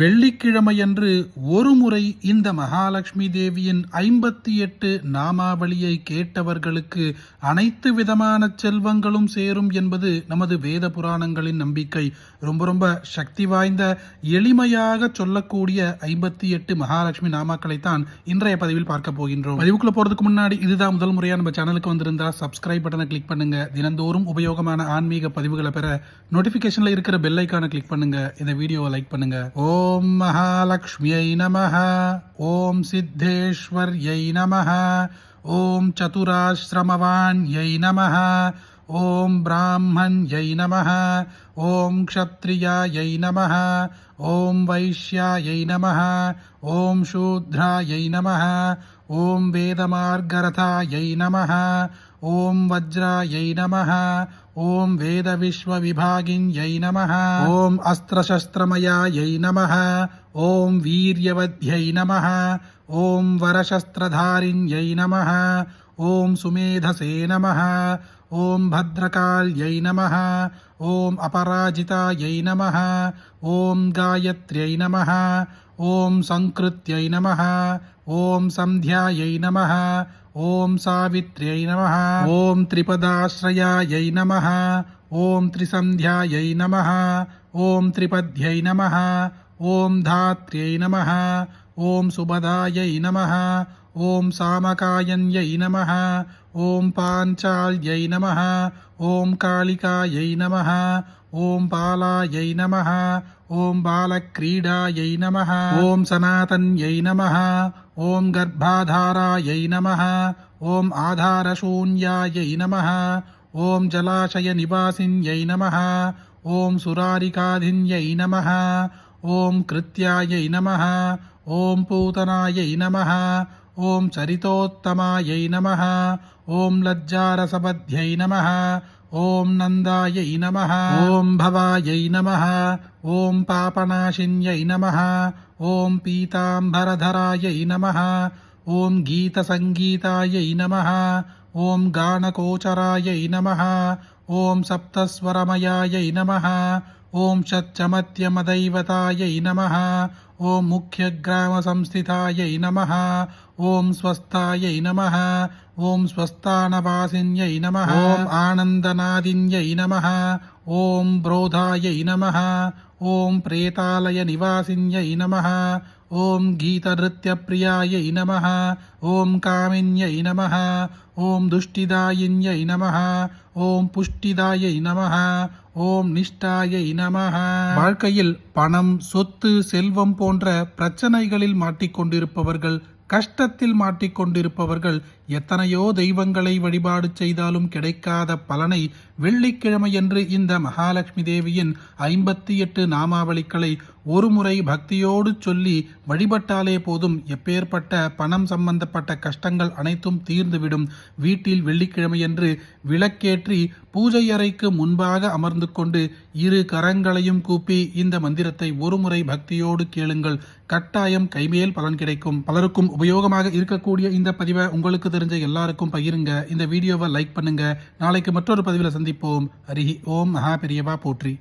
வெள்ளிக்கிழமையன்று ஒருமுறை இந்த மகாலட்சுமி தேவியின் ஐம்பத்தி எட்டு நாமாவளியை கேட்டவர்களுக்கு அனைத்து விதமான செல்வங்களும் சேரும் என்பது நமது வேத புராணங்களின் நம்பிக்கை. ரொம்ப ரொம்ப சக்தி வாய்ந்த எளிமையாக சொல்லக்கூடிய ஐம்பத்தி எட்டு மகாலட்சுமி நாமாக்களை தான் இன்றைய பதிவில் பார்க்க போகின்றோம். பதிவுக்குள்ள போறதுக்கு முன்னாடி இதுதான் முதல் முறையாக நம்ம சேனலுக்கு வந்திருந்தா சப்ஸ்கிரைப் பட்டனை கிளிக் பண்ணுங்க. தினந்தோறும் உபயோகமான ஆன்மீக பதிவுகளை பெற நோட்டிபிகேஷன்ல இருக்கிற பெல் ஐக்கானை கிளிக் பண்ணுங்க. இந்த வீடியோவை லைக் பண்ணுங்க. ॐ महालक्ष्म्यै नमः ॐ सिद्धेश्वर्यै नमः ॐ चतुराश्रमवाण्यै नमः ॐ ब्राह्मण्यै नमः ॐ क्षत्रियायै नमः ॐ वैश्यायै नमः ॐ शूद्रायै नमः ॐ वेदमार्गरथायै नमः ॐ वज्रायै नमः ఓం వేద విశ్వ విభాగిన్యై నమ. ఓం అస్త్రశస్త్రమయాయై నమ. ఓం వీర్యవద్యై నమ. ఓం వరశస్త్రధారిణ్యై నమ. ఓం సుమేధసే నమ. ఓం భద్రకాళ్యై నమ. ఓం అపరాజితాయై నమ. ఓం గాయత్ర్యై నమ. ఓం సంకృత్యై నమ. ఓం సంధ్యాయై నమ. ఓం సావిత్ర్యై నమ. ఓం త్రిపదాశ్రయాయై నమ. ఓం త్రిసంధ్యాయై నమ. ఓం త్రిపద్యై నమ. ఓం ధాత్ర్యై నమ. ఓం సుభదాయై నమ. ఓం సామకాయన్యై నమ. ఓం పాంచాల్యై నమ ఓం కాళికాయై నమ ఓం బాలాయై నమ ఓం బాలక్రీడాయై నమ ఓం సనాతన్యై నమ ఓం గర్భాధారాయై నమ ఓం ఆధారశూన్యాయై నమ ఓం జలాశయ నివాసిన్యై నమ ఓం సురారికాధిన్యై నమ ఓం కృత్యాయై నమ ఓం పూతనాయై నమ ఓం చరితోత్తమాయై నమ. ఓం లజ్జారసపథ్యై నమ. ఓం నందాయై నమ. ఓం భవాయై నమ. ఓం పాపనాశిన్యై నమ. ఓం పీతాంబరధరాయై నమ. ఓం గీతసంగీతాయై నమ. ఓం గానకోచరాయై నమ. ఓం సప్తస్వరమయాయై నమ. ఓం షచ్చమత్యమదైవతాయై నమ. ఓం ముఖ్యగ్రామ సంస్థితాయై నమ. ఓం స్వస్థాయై నమ. ఓం స్వస్థానవాసిన్యై నమ. ఓం ఆనందనాదిన్యై నమ. ఓం బ్రోధాయై నమ. ఓం ప్రేతాలయ నివాసిన్యై నమ. ॐ गीतनृत्यप्रियायै नमः ॐ कामिन्यै नमः ॐ दुष्टिदायिन्यै नमः ॐ पुष्टिदायै नमः ஓம் நிஷ்டாயை நமஹ வாழ்க்கையில் பணம் சொத்து செல்வம் போன்ற பிரச்சனைகளில் மாட்டிக்கொண்டிருப்பவர்கள் கஷ்டத்தில் மாட்டிக்கொண்டிருப்பவர்கள் எத்தனையோ தெய்வங்களை வழிபாடு செய்தாலும் கிடைக்காத பலனை வெள்ளிக்கிழமையன்று இந்த மகாலட்சுமி தேவியின் ஐம்பத்தி எட்டு நாமாவளிகளை ஒருமுறை பக்தியோடு சொல்லி வழிபட்டாலே போதும். எப்பேற்பட்ட பணம் சம்பந்தப்பட்ட கஷ்டங்கள் அனைத்தும் தீர்ந்துவிடும். வீட்டில் வெள்ளிக்கிழமையன்று விளக்கேற்றி பூஜை அறைக்கு முன்பாக அமர்ந்து கொண்டு இரு கரங்களையும் கூப்பி இந்த மந்திரத்தை ஒருமுறை பக்தியோடு கேளுங்கள். கட்டாயம் கைமேல் பலன் கிடைக்கும். பலருக்கும் உபயோகமாக இருக்கக்கூடிய இந்த பதிவை உங்களுக்கு தெரிஞ்ச எல்லாருக்கும் பகிருங்க. இந்த வீடியோவை லைக் பண்ணுங்க. நாளைக்கு மற்றொரு பதிவில் சந்திப்போம். ஹரி ஓம். மகா பெரியவா போற்றி.